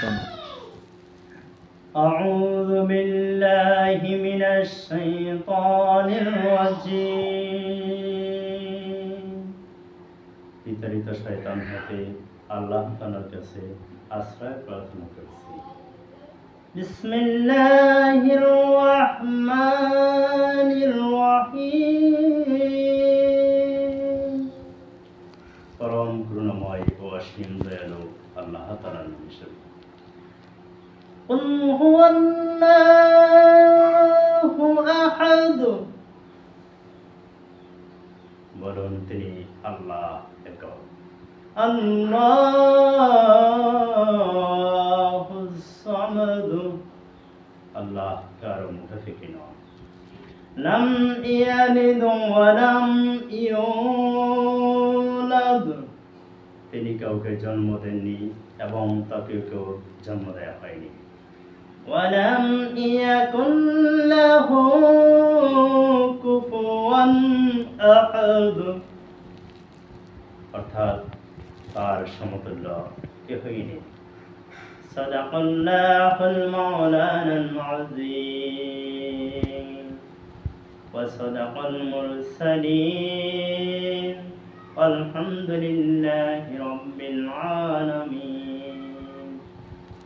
শোনো أعوذ بالله من الشيطان الرجيم বিতাড়িত শয়তান হতে আল্লাহ তাআলার কাছে আশ্রয় প্রার্থনা করছি বিসমিল্লাহির রহমানির রহিম পরম করুণাময় ও অসীম দয়ালু আল্লাহ তাআলার নামে শুরু قل هو الله أحد বলুন তিনি আল্লাহ একক আল্লাহ সামাদ আল্লাহ কারো মুখাফিকি নন লাম ইয়ালিদ ওয়া লাম ইউলাদ তিনি কাউকে জন্ম দেননি এবং তাকে কেউ জন্ম দেওয়া হয়নি ولم يكن له كفوا أحد অর্থাৎ তার সমতুল্য কেহই নেই صدق الله المولانا العظيم وصدق المرسلين والحمد لله رب العالمين